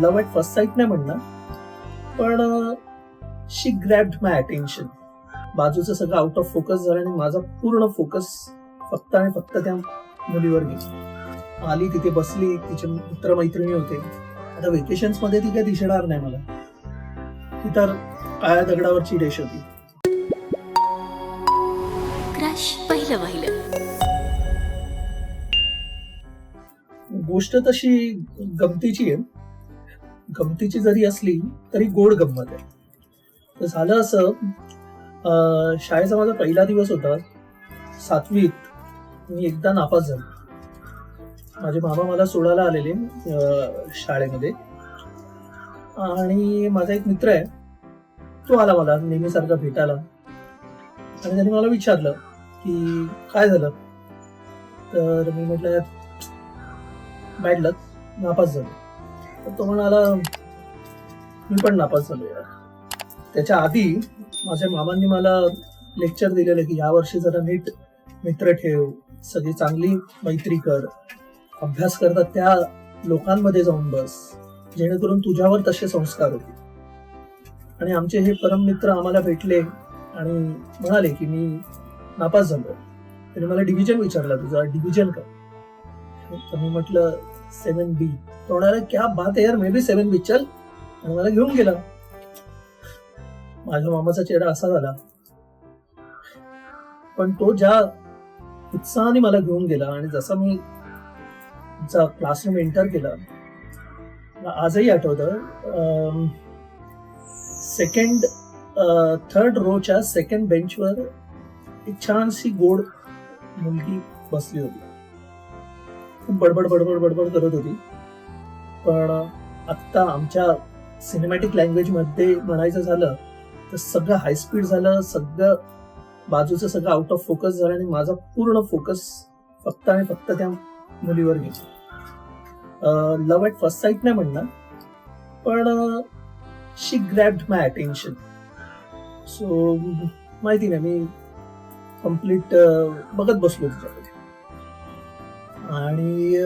Love at first sight नाही म्हणणार पण शी ग्रॅब्ड माय अटेन्शन बाजूचं सगळं आउट ऑफ फोकस झालं आणि माझा पूर्ण फोकस फक्त आणि फक्त त्या मुलीवर गेला. आली तिथे बसली तिचे मित्र मैत्रिणी होते. आता वेकेशन्समध्ये ती काय दिसणार नाही मला. ती तर काळ्या दगडावरची रेष होती. क्रश पहिलं वाहिलं. गोष्ट तशी गमतीची आहे. गमतीची जरी असली तरी गोड गंमत आहे. तर झालं असं शाळेचा माझा पहिला दिवस होता. सातवीत मी एकदा नापास झालो. माझे मामा मला सोडायला आलेले अं, शाळेमध्ये. आणि माझा एक मित्र आहे तो आला मला नेहमीसारखा भेटायला. आणि त्याने मला विचारलं की काय झालं? तर मी म्हटलं यार बॅड लक नापास झालो. तो म्हणाला मी पण नापास झालो यार. त्याच्या आधी माझ्या मामांनी मला लेक्चर दिलेलं की यावर्षी जरा नीट मित्र ठेव सगळी चांगली मैत्री कर अभ्यास करतात त्या लोकांमध्ये जाऊन बस जेणेकरून तुझ्यावर तसे संस्कार होतील. आणि आमचे हे परम मित्र आम्हाला भेटले आणि म्हणाले की मी नापास झालो त्याने मला डिव्हिजन विचारला तुझा डिव्हिजन काय? तर मी म्हटलं सेवन बी तो म्हणाला क्या बात आहे यार मे बी सेवन बी चल. आणि मला घेऊन गेला. माझ्या मामाचा चेहरा असा झाला. पण तो ज्या उत्साहाने मला घेऊन गेला आणि जसा मी क्लासरूम एंटर केला आजही आठवतं सेकंड थर्ड रोच्या सेकंड बेंचवर एक छानशी गोड मुलगी बसली होती. खूप बडबड बडबड बडबड करत होती. पण आत्ता आमच्या सिनेमॅटिक लँग्वेजमध्ये म्हणायचं झालं तर सगळं हायस्पीड झालं सगळं बाजूचं सगळं आउट ऑफ फोकस झालं आणि माझा पूर्ण फोकस फक्त आणि फक्त त्या मुलीवर गेला. लव्ह ॲट फर्स्ट साईट नाही म्हणणार पण शी ग्रॅब्ड माय अटेन्शन सो माहिती नाही मी कंप्लीट बघत बसलो तिच्याकडे. आणि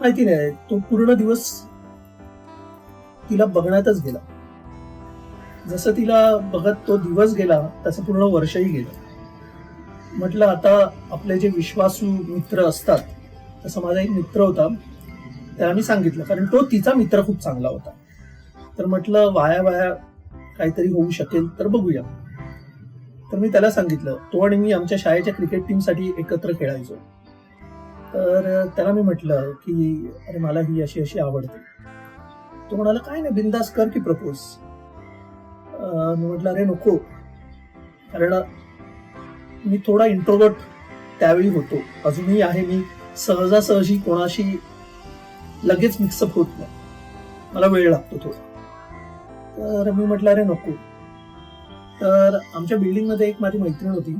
माहिती नाही तो पूर्ण दिवस तिला बघण्यातच गेला. जसं तिला बघत तो दिवस गेला तसं पूर्ण वर्षही गेलं. म्हटलं आता आपले जे विश्वासू मित्र असतात तसं माझा एक मित्र होता त्याला मी सांगितलं कारण तो तिचा मित्र खूप चांगला होता. तर म्हटलं वाया वाया काहीतरी होऊ शकेल तर बघूया. तर मी त्याला सांगितलं तो आणि मी आमच्या शाळेच्या क्रिकेट टीमसाठी एकत्र खेळायचो. तर त्याला मी म्हटलं की अरे मला ही अशी अशी आवडते. तो म्हणाला काय नाही बिंदास कर की प्रपोज. मी म्हटलं अरे नको. कारण मी थोडा इंट्रोवर्ट त्यावेळी होतो. अजूनही आहे मी. सहजासहजी कोणाशी लगेच मिक्सअप होत नाही. मला वेळ लागतो थोडा. तर मी म्हटलं अरे नको. तर आमच्या बिल्डिंगमध्ये एक माझी मैत्रीण होती.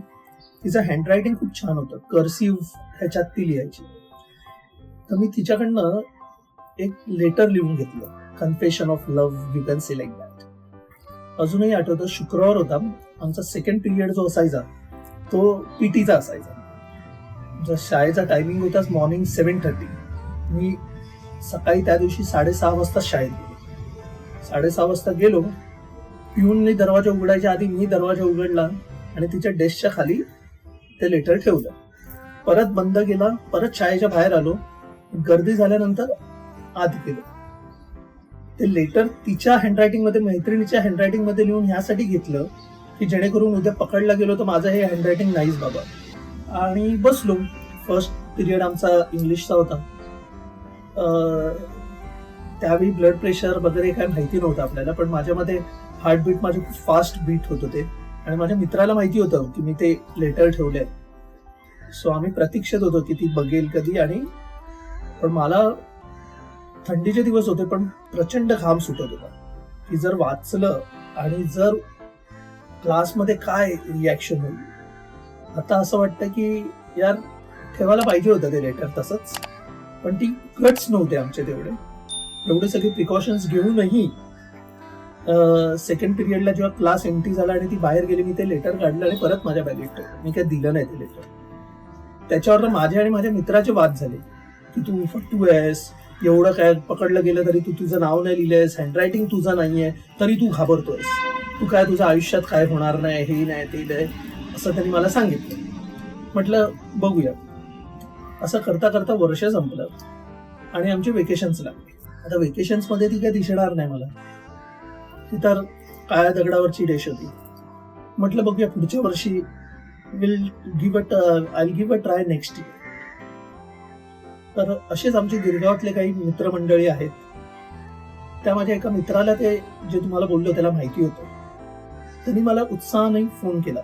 तिचं हँडरायटिंग खूप छान होतं. कर्सिव्ह ह्याच्यात ती लिहायची तर मी तिच्याकडनं एक लेटर लिहून घेतलं. Confession of love you can select that अजूनही आठवतं शुक्रवार होता. आमचा सेकंड पिरियड जो असायचा तो पीटीचा असायचा. जर शाळेचा टायमिंग होता मॉर्निंग सेवन थर्टी मी सकाळी त्या दिवशी साडेसहा वाजता शाळेत गेलो. साडेसहा वाजता गेलो. पिऊनने दरवाजा उघडायच्या आधी मी दरवाजा उघडला आणि तिच्या डेस्कच्या खाली ते लेटर ठेवलं. परत बंद केला परत शाळेच्या बाहेर आलो. गर्दी झाल्यानंतर आत गेलो. ते लेटर तिच्या हँडरायटिंगमध्ये मैत्रिणीच्या हँडरायटिंगमध्ये लिहून ह्यासाठी घेतलं की जेणेकरून उद्या पकडला गेलो तर माझं हे हँडरायटिंग नाहीच बाबा. आणि बसलो. फर्स्ट पिरियड आमचा इंग्लिशचा होता. त्यावेळी ब्लड प्रेशर वगैरे काय माहिती नव्हतं आपल्याला पण माझ्यामध्ये हार्टबीट माझे खूप फास्ट बीट होत होते. आणि माझ्या मित्राला माहिती होतं की मी ते लेटर ठेवले सो आम्ही प्रतीक्षेत होतो की ती बघेल कधी आणि पण मला थंडीचे दिवस होते पण प्रचंड घाम सुटत होता. की जर वाचलं आणि जर क्लासमध्ये काय रिॲक्शन होईल? आता असं वाटतं की यार ठेवायला पाहिजे होतं ते लेटर तसंच पण ती गट्स नव्हते आमचे तेवढे. एवढे सगळे प्रिकॉशन्स घेऊनही सेकंड पिरियडला जेव्हा क्लास एंट्री झाला आणि ती बाहेर गेली मी ते लेटर काढलं आणि परत माझ्या बॅगेत ठेवलं. मी काय दिलं नाही ते लेटर त्याच्यावर माझे आणि माझ्या मित्राचे वाद झाले. की तू फटू आहेस एवढं काय पकडलं गेलं तरी तू तुझं नाव नाही लिहिलंयस हँडरायटिंग तुझं नाहीये तरी तू घाबरतोयस. तू काय तुझ्या आयुष्यात काय होणार नाही हे नाही ते नाही असं त्यांनी मला सांगितलं. म्हटलं बघूया. असं करता करता वर्ष संपलं आणि आमचे वेकेशन्स लागले. आता वेकेशन्समध्ये ती काय दिसणार नाही मला. ती तर काळ्या दगडावरची रेष होती. म्हटलं बघूया पुढच्या वर्षी will give a I give a try next year तर असेच आमचे गिरगावातले काही मित्रमंडळी आहेत. त्या माझ्या एका मित्राला ते जे तुम्हाला बोललो त्याला माहिती होतं. त्यांनी मला उत्साहाने फोन केला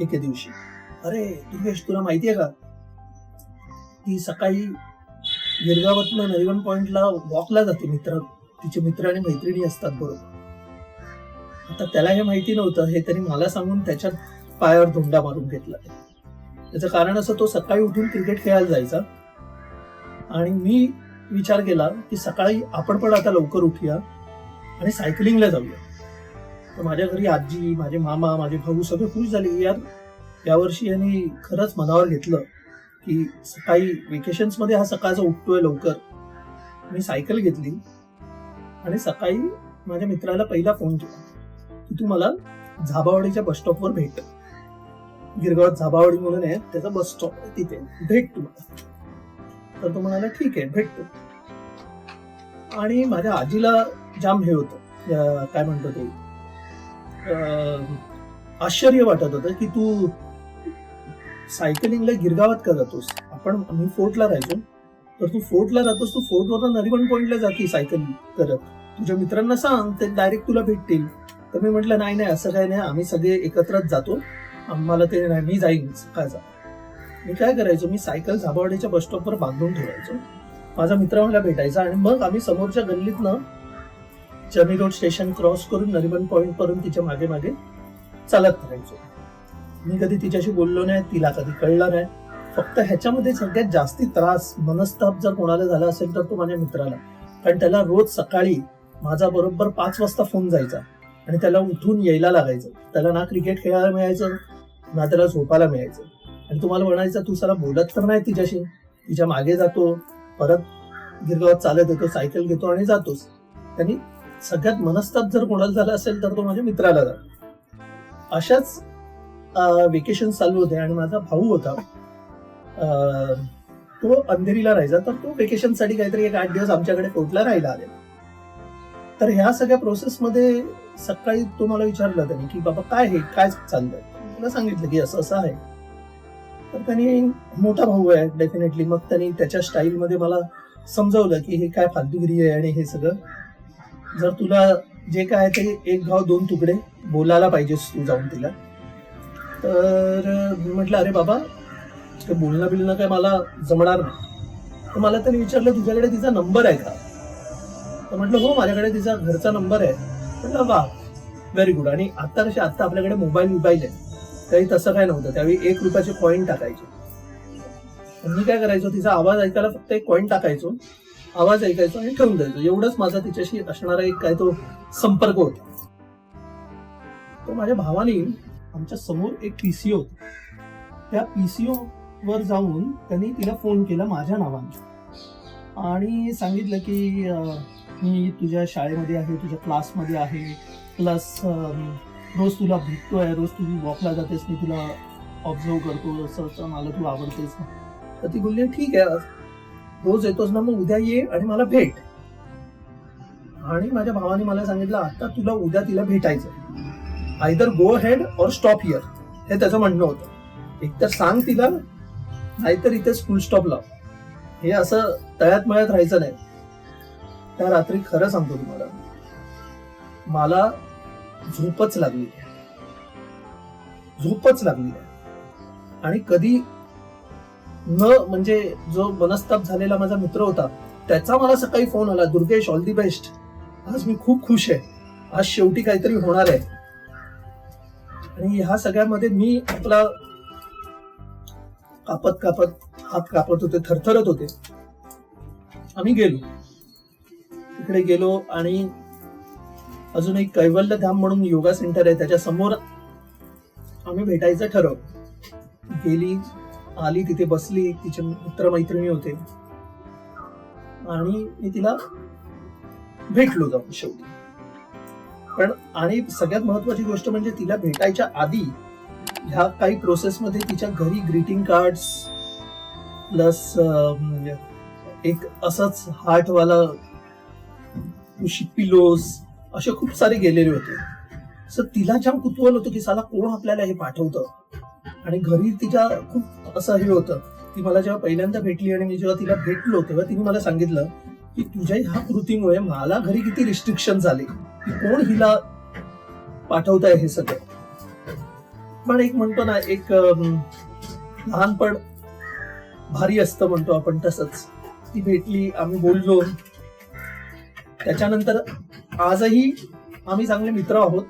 एके दिवशी. अरे दुर्गेश तुला माहितीये का? ती सकाळी गिरगावातनं नरिवन पॉइंटला वॉकला जाते मित्र. तिचे मित्र आणि मैत्रिणी असतात बरोबर. आता त्याला हे माहिती नव्हतं हे तरी मला सांगून त्याच्या पायावर धोंडा मारून घेतला. त्याचं कारण असं तो सकाळी उठून क्रिकेट खेळायला जायचा. आणि मी विचार केला की सकाळी आपण पण आता लवकर उठूया आणि सायकलिंगला जाऊया. तर माझ्या घरी आजी माझे मामा माझे भाऊ सगळे खुश झाले यार यावर्षी यांनी खरंच मनावर घेतलं की सकाळी व्हेकेशन्समध्ये हा सकाळचा उठतोय लवकर. मी सायकल घेतली आणि सकाळी माझ्या मित्राला पहिला फोन केला. की तू मला झाबावाडीच्या बस स्टॉपवर भेट. गिरगावात झाबावाडी म्हणून आहे त्याचा बस स्टॉप आहे तिथे. भेट तू तर तो म्हणाला ठीक आहे भेटतो. आणि माझ्या आजीला जाम हे होतं. काय म्हणतो ते? अं, आश्चर्य वाटत होतं की तू सायकलिंगला गिरगावात का जातोस? आपण मी फोर्टला राहायचो. तर तू फोर्टला राहतोस तू फोर्टवरून नरिमन पॉइंटला जाती सायकल करत. तुझ्या मित्रांना सांग ते डायरेक्ट तुला भेटतील. तर मी म्हटलं नाही नाही असं काय नाही. आम्ही सगळे एकत्रच जातो. आम्हाला ते नाही मी जाईन सकाळचा मी काय करायचो? मी सायकल झाबावाडीच्या बस स्टॉपवर बांधून ठेवायचो. माझा मित्र मला भेटायचा आणि मग आम्ही समोरच्या गल्लीतनं चर्नी रोड स्टेशन क्रॉस करून नरिमन पॉईंट करून तिच्यामागे मागे चालत राहायचो. मी कधी तिच्याशी बोललो नाही तिला कधी कळलं नाही. फक्त ह्याच्यामध्ये सगळ्यात जास्ती त्रास मनस्ताप जर कोणाला झाला असेल तर तो माझ्या मित्राला. कारण त्याला रोज सकाळी माझा बरोबर पाच वाजता फोन जायचा. आणि त्याला उठून यायला लागायचं. त्याला ना क्रिकेट खेळायला मिळायचं ना त्याला झोपायला मिळायचं. आणि तुम्हाला म्हणायचं तू साला बोलत तर नाही तिच्याशी. तिच्यामागे जातो परत गिरगावात चालत येतो सायकल घेतो आणि जातोच त्यांनी सगळ्यात मनस्ताप जर कोणाला झाला असेल तर तो माझ्या मित्राला जातो अशाच वेकेशन चालू होते आणि माझा भाऊ होता. अं, तो अंधेरीला राहायचा तर तो वेकेशनसाठी काहीतरी एक आठ दिवस आमच्याकडे कोटला राहायला आले तर ह्या सगळ्या प्रोसेसमध्ये सकाळी तो मला विचारला त्याने की बाबा काय हे? काय चाललंय? मला सांगितलं की असं असं आहे. तर त्यांनी मोठा भाऊ आहे डेफिनेटली मग त्यांनी त्याच्या स्टाईलमध्ये मला समजवलं की हे काय फालतूगिरी आहे आणि हे सगळं. जर तुला जे काय आहे ते एक गाव दोन तुकडे बोलायला पाहिजेस तू जाऊन तिला. तर मी म्हटलं अरे बाबा ते बोलणं बिलणं काय मला जमणार नाही. तर मला त्यांनी विचारलं तुझ्याकडे तिचा नंबर आहे का? तर म्हटलं हो माझ्याकडे तिचा घरचा नंबर आहे. म्हटलं वा व्हेरी गुड आणि आता कसे आता आपल्याकडे मोबाईल मोबाईल आहे. त्यावेळी तसं काय नव्हतं. त्यावेळी एक रुपयाचे कॉईन टाकायचे. मी काय करायचो तिचा आवाज ऐकायला फक्त एक कॉईन टाकायचो. आवाज ऐकायचो आणि ठेवून द्यायचो. एवढंच माझा तिच्याशी असणारा एक काय तो संपर्क होता. तर माझ्या भावाने आमच्यासमोर एक पीसीओ होती. त्या पीसीओ वर जाऊन त्यांनी तिला फोन केला माझ्या नावाने. आणि सांगितलं की मी तुझ्या शाळेमध्ये आहे तुझ्या क्लासमध्ये आहे. प्लस um, रोज तुला भेटतोय रोज तुझी वॉकला जातेस मी तुला ऑब्झर्व करतो असं मला तू आवडतेस. तर ती बोलली ठीक आहे रोज येतोस ना मग उद्या ये आणि मला भेट. आणि माझ्या भावाने मला सांगितलं आता तुला उद्या तिला भेटायचं either go ahead or stop here हे त्याचं म्हणणं होतं. एकतर सांग तिला नाहीतर इथे फुल स्टॉप लाव हे असं तळ्यात मळ्यात राहायचं नाही. त्या रात्री खरं सांगतो तुम्हाला. मला झोपच लागली झोपच लागली आणि कधी न म्हणजे जो मनस्ताप झालेला माझा मित्र होता त्याचा मला सकाळी फोन आला दुर्गेश ऑल दी बेस्ट आज मी खूप खुश आहे. आज शेवटी काहीतरी होणार आहे. आणि ह्या सगळ्यामध्ये मी आपला कापत कापत हात कापत होते थरथरत होते. आम्ही गेलो. तिकडे गेलो आणि अजून एक कैवल्य धाम म्हणून योगा सेंटर आहे त्याच्यासमोर आम्ही भेटायचं ठरवलं. गेली आली तिथे बसली तिचे मित्र मैत्रिणी होते. आणि मी तिला भेटलो जाऊन शेवटी. पण आणि सगळ्यात महत्वाची गोष्ट म्हणजे तिला भेटायच्या आधी ह्या काही प्रोसेसमध्ये तिच्या घरी ग्रीटिंग कार्ड्स प्लस एक असंच हार्टवाला पिलोज असे खूप सारे गेलेले होते. सर तिला छान कुतूहल होतं की साला कोण आपल्याला हे पाठवतं? आणि घरी तिच्या खूप असं हे होतं. ती मला जेव्हा पहिल्यांदा भेटली आणि मी जेव्हा तिला भेटलो तेव्हा तिने मला सांगितलं की तुझ्या ह्या कृतीमुळे मला घरी किती रिस्ट्रिक्शन झाले की कोण हिला पाठवत आहे हे सगळं? पण एक म्हणतो ना एक लहानपण भारी असतं म्हणतो आपण तसंच. ती भेटली आम्ही बोललो. त्याच्यानंतर आजही आम्ही चांगले मित्र आहोत.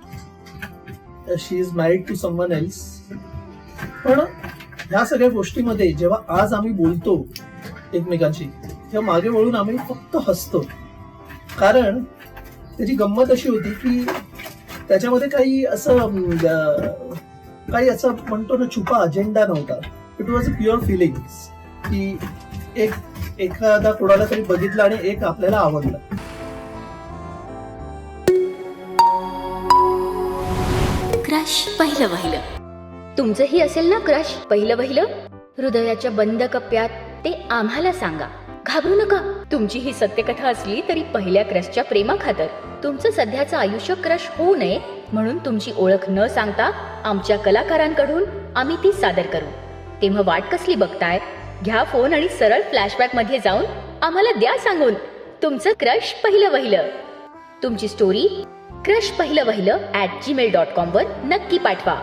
She is married to someone else पण ह्या सगळ्या गोष्टीमध्ये जेव्हा आज आम्ही बोलतो एकमेकांशी तेव्हा मागे वळून आम्ही फक्त हसतो. कारण त्याची गंमत अशी होती की त्याच्यामध्ये काही असं काही असं म्हणतो ना छुपा अजेंडा नव्हता. It was a pure feeling की एक एखादा कोणाला तरी बघितलं आणि एक आपल्याला आवडलं. क्रश पहिलं वहिलं. तुमचंही असेल ना क्रश पहिलं वहिलं? हृदयाच्या बंद कप्प्यात ते आम्हाला सांगा. घाबरू नका. तुमची ही सत्यकथा असली तरी पहिल्या क्रशच्या प्रेमाखातर. तुमचं सध्याचं आयुष्य क्रश होऊ नये म्हणून तुमची ओळख न सांगता आमच्या कलाकारांकडून आम्ही ती सादर करू. तेव्हा वाट कसली बघताय? घ्या फोन आणि सरळ फ्लॅशबॅकमध्ये जाऊन आम्हाला द्या सांगून. तुमचं क्रश पहिलं वहिलं. तुमची स्टोरी क्रश पहिलं वहिलं ॲट जीमेल डॉट कॉमवर नक्की पाठवा.